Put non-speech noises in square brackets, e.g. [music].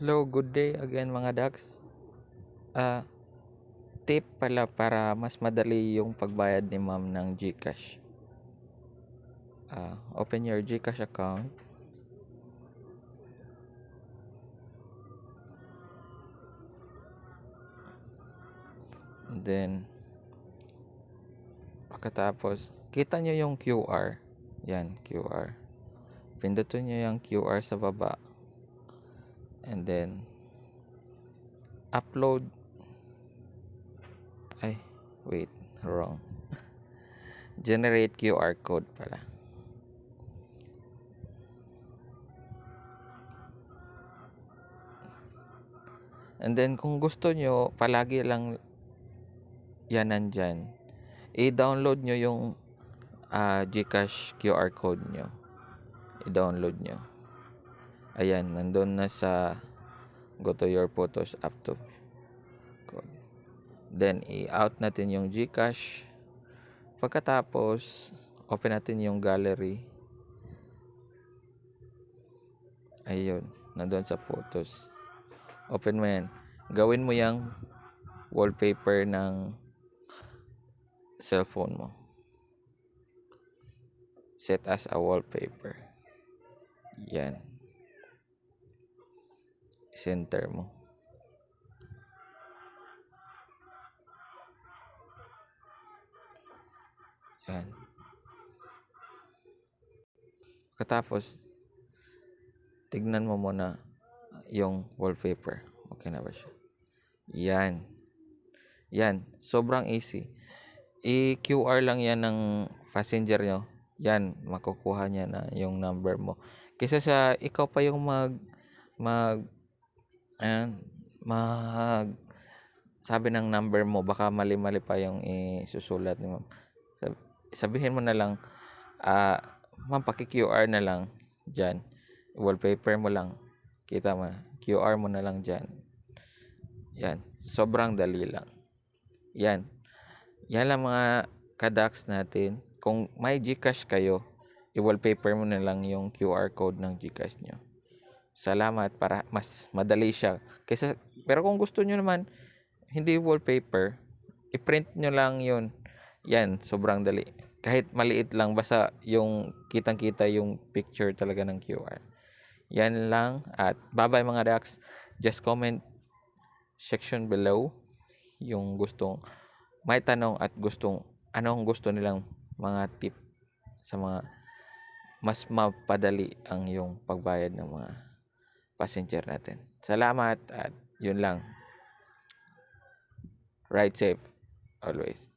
Hello, good day again mga Dax. Ah, tip pala para mas madali yung pagbayad ni ma'am ng GCash. Ah, open your GCash account. And then, pagkatapos, kita nyo yung QR. Yan, QR. Pindutin nyo yung QR sa baba. And then, upload. Ay, wait, wrong. [laughs] Generate QR code pala. And then, kung gusto nyo, palagi lang yan nandyan. I-download nyo yung ah, Gcash QR code nyo. I-download nyo. Ayan, nandun na sa go to your photos up to code. Then, i-out natin yung Gcash. Pagkatapos, open natin yung gallery. Ayun, nandun sa photos. Open mo yan. Gawin mo yung wallpaper ng cellphone mo. Set as a wallpaper. Yan. Center mo. Yan. Katapos, tignan mo muna yung wallpaper. Okay na ba siya? Yan. Yan. Sobrang easy. I-QR lang yan ng passenger nyo. Yan. Makukuha niya na yung number mo. Kaysa sa ikaw pa yung mag mag ayan, mag sabi ng number mo baka mali-mali pa yung isusulat ni ma'am. Sab- Sabihin mo na lang ah ma'am paki-QR na lang diyan. Wallpaper mo lang. Kita mo. QR mo na lang diyan. Yan. Sobrang dali lang. Yan. Yan lang mga kadaks natin. Kung may Gcash kayo, i-wallpaper mo na lang yung QR code ng Gcash nyo. Salamat para mas madali siya. Kaysa, pero kung gusto nyo naman, hindi wallpaper, i-print nyo lang yun. Yan, sobrang dali. Kahit maliit lang, basta yung kitang-kita yung picture talaga ng QR. Yan lang. At bye-bye mga Dax. Just comment section below yung gustong may tanong at gustong anong gusto nilang mga tip sa mga mas mapadali ang yung pagbayad ng mga passenger natin. Salamat at yun lang. Ride safe always.